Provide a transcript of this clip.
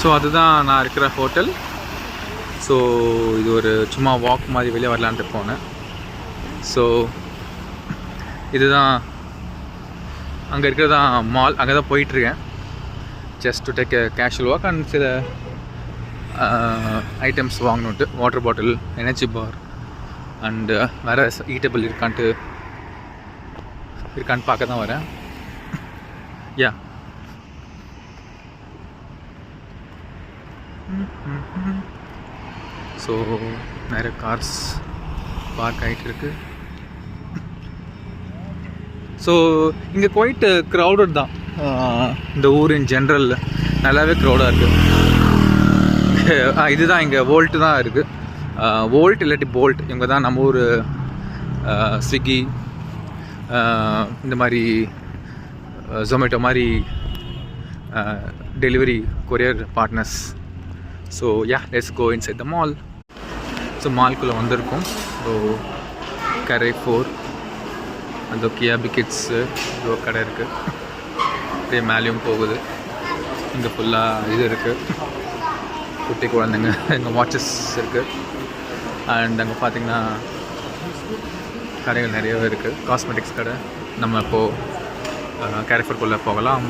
So அதுதான் நான் இருக்கிற ஹோட்டல் ஸோ இது ஒரு சும்மா வாக் மாதிரி வெளியே வரலான்ட்டு போனேன். ஸோ இதுதான் அங்கே இருக்கிறது தான் மால் அங்கே தான் போயிட்டுருக்கேன். Just to take casual walk and சில items வாங்கணுன்ட்டு. Water bottle energy bar and வேறு ஈட்டபிள் இருக்கான்ட்டு இருக்கான்னு பார்க்க தான் வரேன். யா ஸோ நிறைய கார்ஸ் பார்க் ஆகிட்டு இருக்கு ஸோ இங்கே குவைட் க்ரௌடட் தான். இந்த ஊர் இன் நல்லாவே க்ரௌடாக இருக்குது இதுதான் இங்கே வோல்ட்டு தான் இருக்குது வோல்ட் இல்லாட்டி போல்ட் இவங்க தான் நம்ம ஊர் ஸ்விக்கி இந்த மாதிரி ஜொமேட்டோ மாதிரி delivery courier partners so yeah let's go inside the mall so மால்குள்ளே வந்திருக்கோம் ஸோ கரை ஃபோர் அந்த கியா பிக்கெட்ஸு ஒரு கடை இருக்குது அப்படியே மேலேயும் போகுது இங்கே ஃபுல்லாக இது இருக்குது குட்டி குழந்தைங்க இங்கே வாட்சஸ் இருக்குது அண்ட் அங்கே பார்த்தீங்கன்னா கடைகள் நிறையவே இருக்குது காஸ்மெட்டிக்ஸ் கடை. நம்ம இப்போது கேரஃபர்க்குள்ளே போகலாம்.